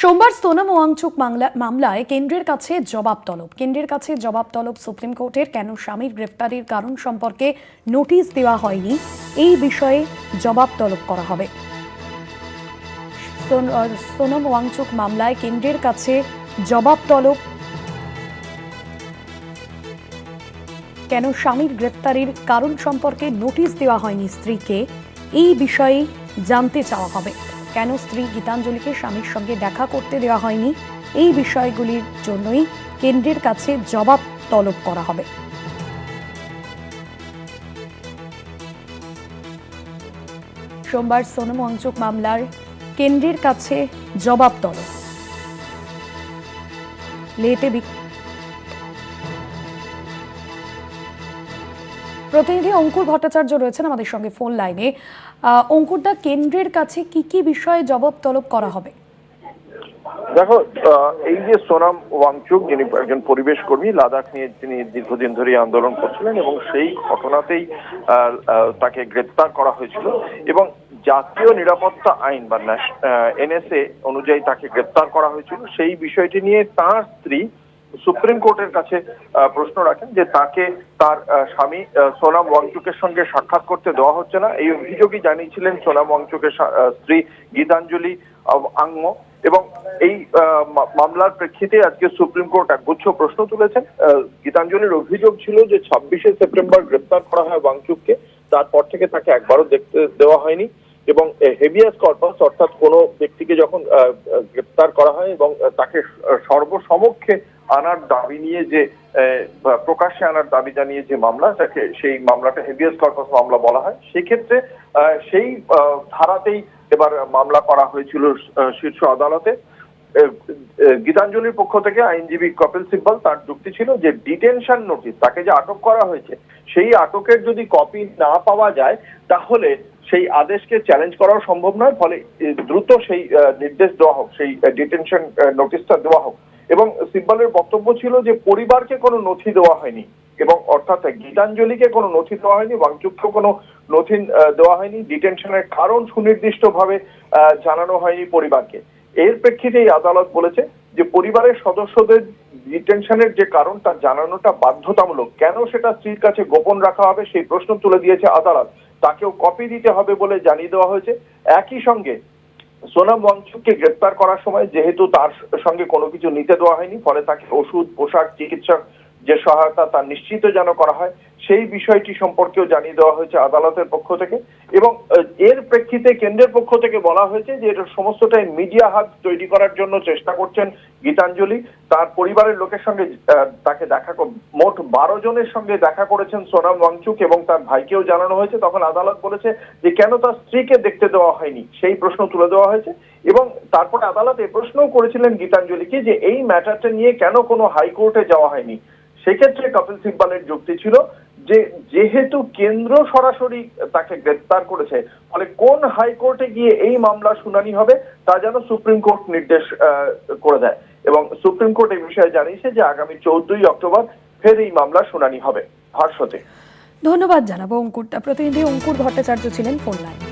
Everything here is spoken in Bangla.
সোমবার সোনাম ওয়াংচুক মামলা- মামলায় কেন্দ্রের কাছে জবাব তলব। কেন্দ্রের কাছে জবাব তলব সুপ্রিম কোর্টের কেন স্বামীর গ্রেফতারির কারণ সম্পর্কে নোটিশ দেওয়া হয়নি। এই বিষয়ে জবাব তলব করা হবে। সোন- সোনম ওয়াংচুক মামলায় কেন্দ্রের কাছে জবাব তলব কেন স্বামীর গ্রেফতারির কারণ সম্পর্কে নোটিশ দেওয়া হয়নি স্ত্রীকে। এই বিষয়ে জানতে চাওয়া হবে। কেন স্ত্রী গীতাঞ্জলিকে স্বামীর সঙ্গে দেখা করতে দেওয়া হয়নি? এই বিষয়গুলির জন্যই কেন্দ্রের কাছে জবাব তলব করা হবে। সোমবার সোনম ওয়াংচুক মামলার কেন্দ্রের কাছে জবাব তলব। লেতে প্রতিনিধি অঙ্কুর ভট্টাচার্য রয়েছেন আমাদের সঙ্গে ফোন লাইনে। আহ, অঙ্কুরদা কেন্দ্রের কাছে কি কি বিষয়ে জবাব তলব করা হবে? দেখো এই যে সোনাম ওয়াংচুক যিনি একজন পরিবেশ কর্মী লাদাখ নিয়ে তিনি দীর্ঘদিন ধরে আন্দোলন করছিলেন এবং সেই ঘটনাতেই তাকে গ্রেপ্তার করা হয়েছিল এবং জাতীয় নিরাপত্তা আইন বা এনএসএ অনুযায়ী তাকে গ্রেপ্তার করা হয়েছিল। সেই বিষয়টি নিয়ে তার স্ত্রী সুপ্রিম কোর্টের কাছে প্রশ্ন রাখেন যে তাকে তার স্বামী সোনাম ওয়াংচুকের সঙ্গে সাক্ষাৎ করতে দেওয়া হচ্ছে না। এই অভিযোগই জানিয়েছিলেন সোনাম ওয়াংচুকের স্ত্রী গীতাঞ্জলি আংম এবং এই মামলার প্রেক্ষিতে আজকে সুপ্রিম কোর্ট একগুচ্ছ প্রশ্ন তুলেছেন। গীতাঞ্জলির অভিযোগ ছিল যে ছাব্বিশে সেপ্টেম্বর গ্রেপ্তার করা হয় ওয়াংচুককে তারপর থেকে তাকে একবারও দেখতে দেওয়া হয়নি এবং হেভিয়াস কর্পাস অর্থাৎ কোনো ব্যক্তিকে যখন গ্রেপ্তার করা হয় এবং তাকে সর্বসমক্ষে আনার দাবি নিয়ে যে প্রকাশ্যে আনার দাবি জানিয়ে যে মামলা তাকে সেই মামলাটা হেভিয়াস কর্পাস মামলা বলা হয়, সেক্ষেত্রে সেই ধারাতেই এবার মামলা করা হয়েছিল শীর্ষ আদালতে। গীতাঞ্জলির পক্ষ থেকে আইনজীবী কপিল সিব্বল তার যুক্তি ছিল যে ডিটেনশন নোটিশ, তাকে যে আটক করা হয়েছে, সেই আটকের যদি কপি না পাওয়া যায়, তাহলে সেই আদেশকে চ্যালেঞ্জ করাও সম্ভব নয়, ফলে দ্রুত সেই নির্দেশ দেওয়া হোক, সেই ডিটেনশন নোটিশটা দেওয়া হোক। এবং সিব্বলের বক্তব্য ছিল যে পরিবারকে কোনো নথি দেওয়া হয়নি এবং অর্থাৎ গীতাঞ্জলিকে কোনো নথি দেওয়া হয়নি বাংচুককে কোনো নথি দেওয়া হয়নি, ডিটেনশনের কারণ সুনির্দিষ্টভাবে জানানো হয়নি পরিবারকে। এর প্রেক্ষিতে এই আদালত বলেছে যে পরিবারের সদস্যদের ডিটেনশনের যে কারণ তা জানানোটা বাধ্যতামূলক, কেন সেটা স্ত্রীর কাছে গোপন রাখা হবে সেই প্রশ্ন তুলে দিয়েছে আদালত। তাকেও কপি দিতে হবে বলে জানিয়ে দেওয়া হয়েছে। একই সঙ্গে সোনাম ওয়াংচুককে গ্রেপ্তার করার সময় যেহেতু তার সঙ্গে কোনো কিছু নিতে দেওয়া হয়নি, ফলে তাকে ওষুধ, পোশাক, চিকিৎসক যে সহায়তা তা নিশ্চিত যেন করা হয় সেই বিষয়টি সম্পর্কেও জানিয়ে দেওয়া হয়েছে আদালতের পক্ষ থেকে এবং এর প্রেক্ষিতে কেন্দ্রের পক্ষ থেকে বলা হয়েছে যে এটা সমস্তটাই মিডিয়া হাব তৈরি করার জন্য চেষ্টা করছেন গীতাঞ্জলি। তার পরিবারের লোকের সঙ্গে তাকে দেখা মোট বারো জনের সঙ্গে দেখা করেছেন সোনাম ওয়াংচুক এবং তার ভাইকেও জানানো হয়েছে। তখন আদালত বলেছে যে কেন তার স্ত্রীকে দেখতে দেওয়া হয়নি, সেই প্রশ্ন তুলে দেওয়া হয়েছে এবং তারপরে আদালত এ প্রশ্নও করেছিলেন গীতাঞ্জলিকে যে এই ম্যাটারটা নিয়ে কেন কোনো হাইকোর্টে যাওয়া হয়নি। সেক্ষেত্রে কপিল সিব্বালের যুক্তি ছিল যে, যেহেতু কেন্দ্র সরাসরি তাকে গ্রেপ্তার করেছে, ফলে কোন হাইকোর্টে গিয়ে এই মামলা শুনানি হবে তা যেন সুপ্রিম কোর্ট নির্দেশ করে দেয়। এবং সুপ্রিম কোর্ট এই বিষয়ে জানিয়েছে যে আগামী চৌদ্দই অক্টোবর ফের এই মামলা শুনানি হবে ভাষ্যতে ধন্যবাদ জানাব অঙ্কুর প্রতিনিধি অঙ্কুর ভট্টাচার্য ছিলেন ফোন লাইনে।